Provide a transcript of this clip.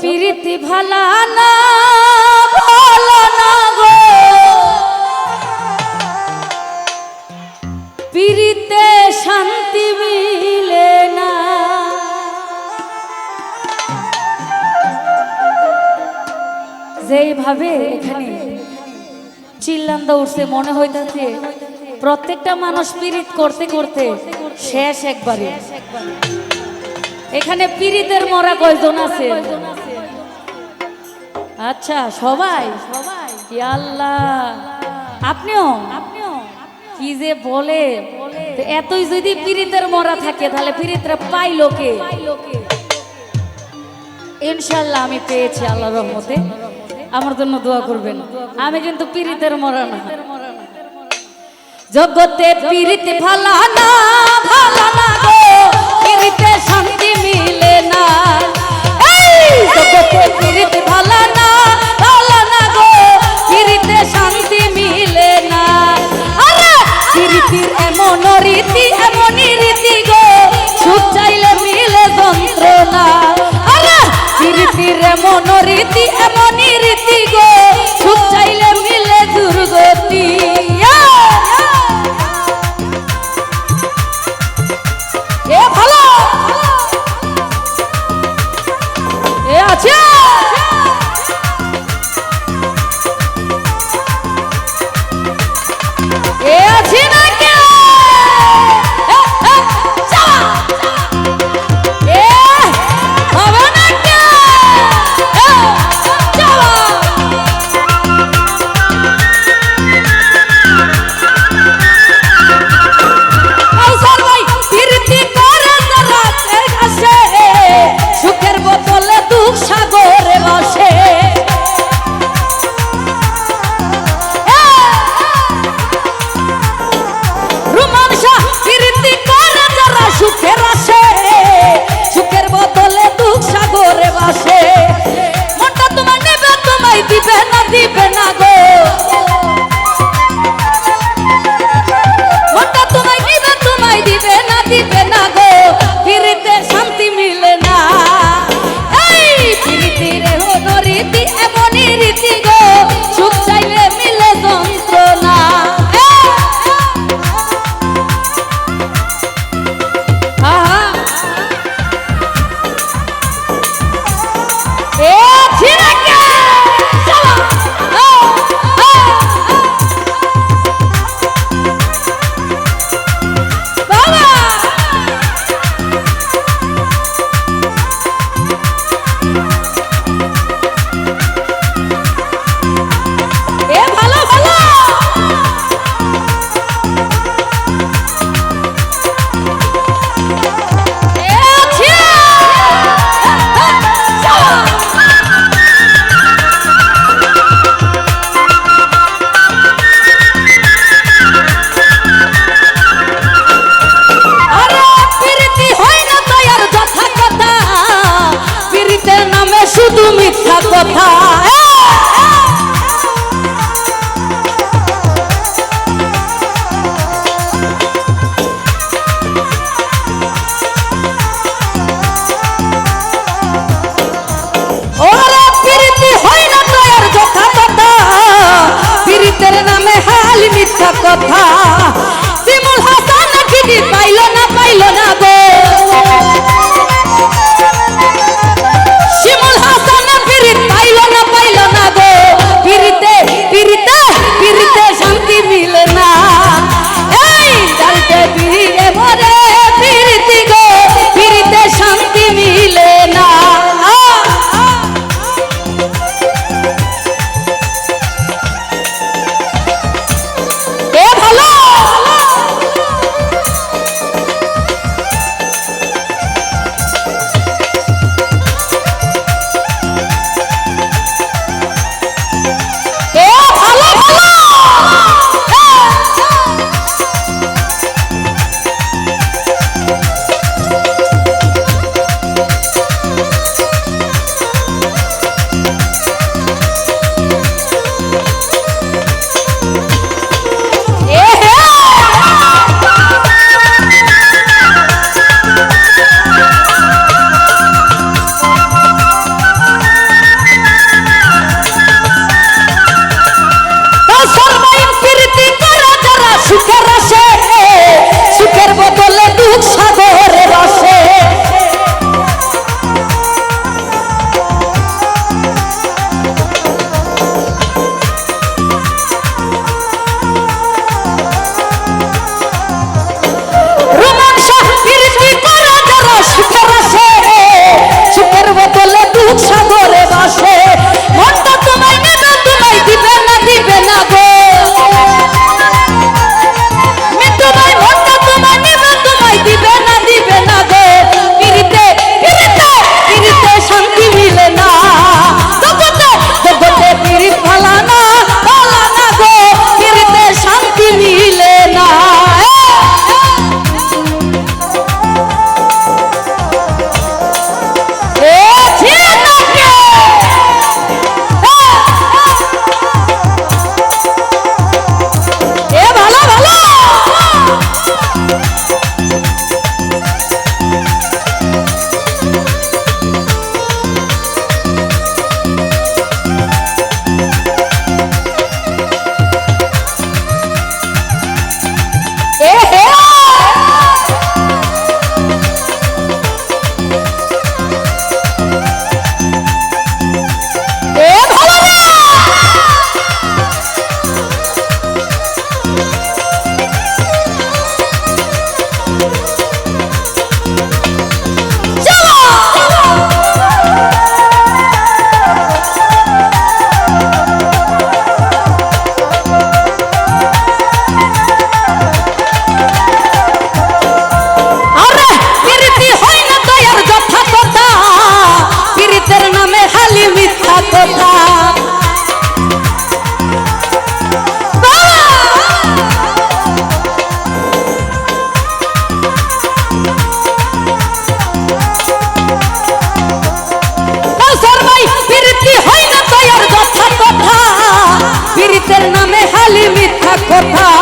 প্রীতি ভালা না, ভালো না গো। প্রীতে শান্তি মিলে না। যেইভাবে এখানে চিল্লান দৌড়ছে মনে হইতাছে প্রত্যেকটা মানুষ পীড়িত করতে করতে শেষ একবারে। এখানে পীড়িতের মরা কয়জন আছে? আচ্ছা সবাই সবাই। আল্লাহ। আপনিও? আপনিও? কি যে বলে? এতই যদি পীড়িতের মরা থাকে তাহলে পীড়িতরা পাই লোকে ইনশাল্লাহ আমি পেয়েছি আল্লাহ রহমতে। আমার জন্য দোয়া করবেন। আমি কিন্তু পীড়িতের মরা না। জগতে পীড়িত ফালানা happy birthday. কথা